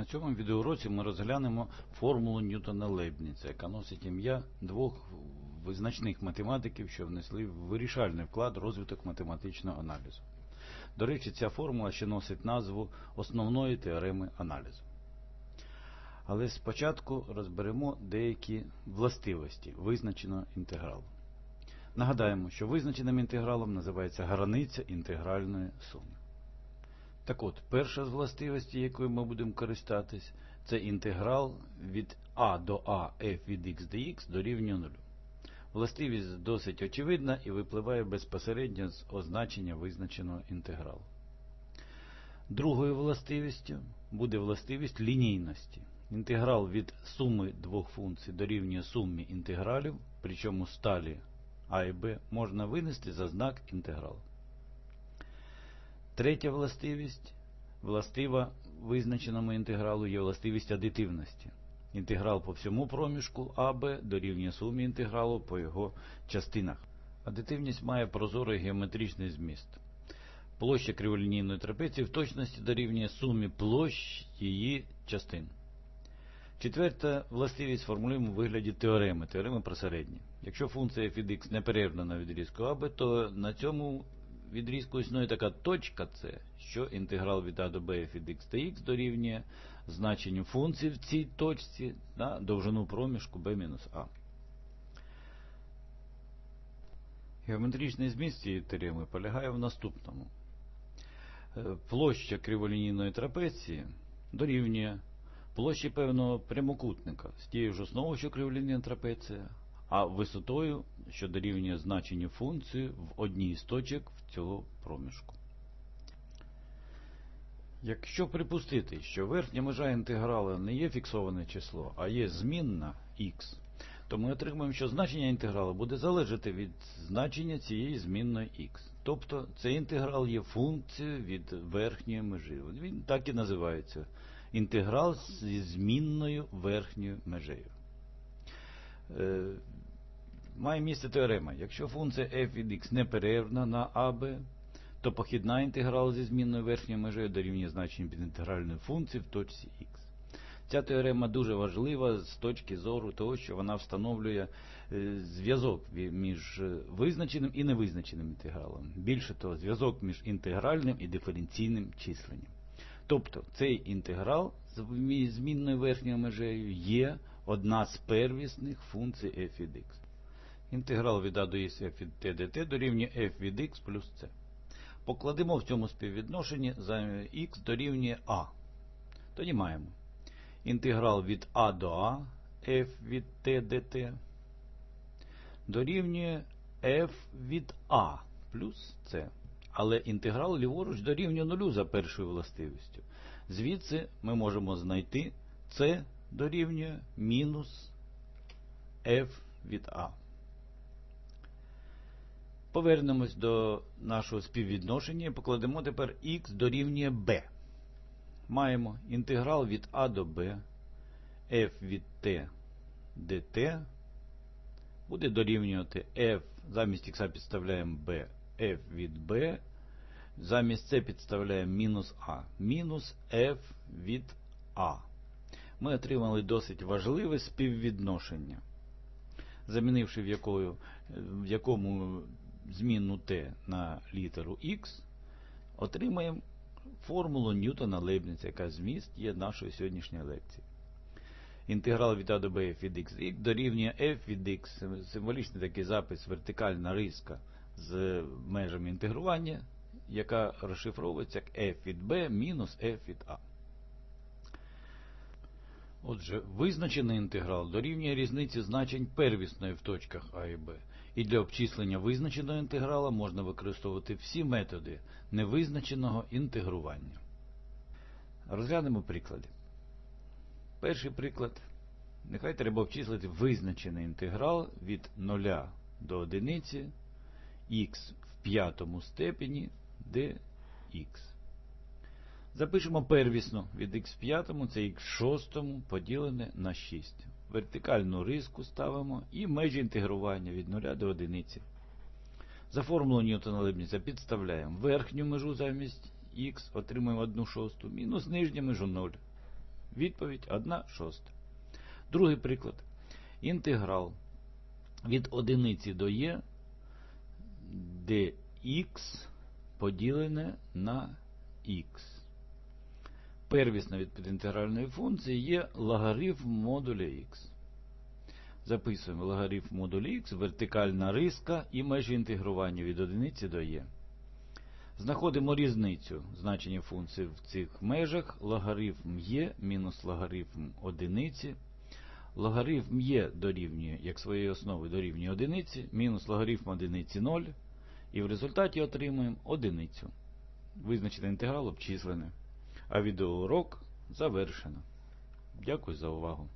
На цьому відеоуроці ми розглянемо формулу Ньютона Лейбніца, яка носить ім'я двох визначних математиків, що внесли вирішальний вклад в розвиток математичного аналізу. До речі, ця формула ще носить назву основної теореми аналізу. Але спочатку розберемо деякі властивості визначеного інтегралу. Нагадаємо, що визначеним інтегралом називається границя інтегральної суми. Так от, перша з властивостей, якою ми будемо користатись, це інтеграл від а до а f від x dx дорівнює 0. Властивість досить очевидна і випливає безпосередньо з означення визначеного інтегралу. Другою властивістю буде властивість лінійності. Інтеграл від суми двох функцій дорівнює сумі інтегралів, причому сталі а і b можна винести за знак інтегралу. Третя властивість, властива визначеному інтегралу, є властивість адитивності. Інтеграл по всьому проміжку АБ дорівнює сумі інтегралу по його частинах. Адитивність має прозорий геометричний зміст. Площа криволінійної трапеції в точності дорівнює сумі площ її частин. Четверта властивість формулюємо у вигляді теореми, теореми про середнє. Якщо функція від x неперервна на відрізку АБ, то на цьому відрізку існує така точка С, що інтеграл від А до Б від x та дорівнює значенню функції в цій точці на довжину проміжку b-а. Геометричний зміст цієї теореми полягає в наступному. Площа криволінійної трапеції дорівнює площі певного прямокутника з тією ж основою, що криволінійна трапеція, а висотою, що дорівнює значенню функції в одній з точок в цього проміжку. Якщо припустити, що верхня межа інтеграла не є фіксоване число, а є змінна х, то ми отримаємо, що значення інтегралу буде залежати від значення цієї змінної х. Тобто цей інтеграл є функцією від верхньої межі. Він так і називається. Інтеграл зі змінною верхньою межею. Е, має місце теорема. Якщо функція f від x неперервна на AB, то похідна інтеграл зі змінною верхньою межею дорівнює значенню підінтегральної функції в точці x. Ця теорема дуже важлива з точки зору того, що вона встановлює зв'язок між визначеним і невизначеним інтегралом. Більше того, зв'язок між інтегральним і диференційним численням. Тобто цей інтеграл з змінною верхньою межею є одна з первісних функцій f від x. Інтеграл від a до f від t dt дорівнює f від x плюс c. Покладемо в цьому співвідношенні за x дорівнює a. Тоді маємо інтеграл від a до a f від t dt дорівнює f від a плюс c. Але інтеграл ліворуч дорівнює нулю за першою властивістю. Звідси ми можемо знайти c дорівнює мінус f від a. Повернемось до нашого співвідношення і покладемо тепер x дорівнює b. Маємо інтеграл від a до b f від t dt буде дорівнювати f, замість x підставляємо b, f від b, замість c підставляємо мінус a, мінус f від a. Ми отримали досить важливе співвідношення, замінивши в, якою, в якому змінну t на літеру x, отримаємо формулу Ньютона Лейбніца, яка зміст є нашої сьогоднішньої лекції. Інтеграл від a до f від x дорівнює f від x, символічний такий запис, вертикальна риска з межами інтегрування, яка розшифровується як f від b мінус f від a. Отже, визначений інтеграл дорівнює різниці значень первісної в точках А і Б. І для обчислення визначеного інтеграла можна використовувати всі методи невизначеного інтегрування. Розглянемо приклади. Перший приклад. Нехай треба обчислити визначений інтеграл від 0 до 1 х в п'ятому степені dx. Запишемо первісну від х в п'ятому, це х в шостому поділене на 6. Вертикальну риску ставимо і межі інтегрування від 0 до 1. За формулою Ньютона Лебніца підставляємо верхню межу замість х, отримуємо 1 шосту, мінус нижню межу 0. Відповідь 1 шоста. Другий приклад. Інтеграл від одиниці до є, де х поділене на х. Первісна від підінтегральної функції є логарифм модуля х. Записуємо логарифм модуля х, вертикальна риска і межі інтегрування від одиниці до є. Знаходимо різницю значення функції в цих межах. Логарифм є мінус логарифм одиниці. Логарифм є дорівнює, як своєї основи дорівнює одиниці, мінус логарифм одиниці 0. І в результаті отримуємо одиницю. Визначений інтеграл обчислений. А відеоурок завершено. Дякую за увагу.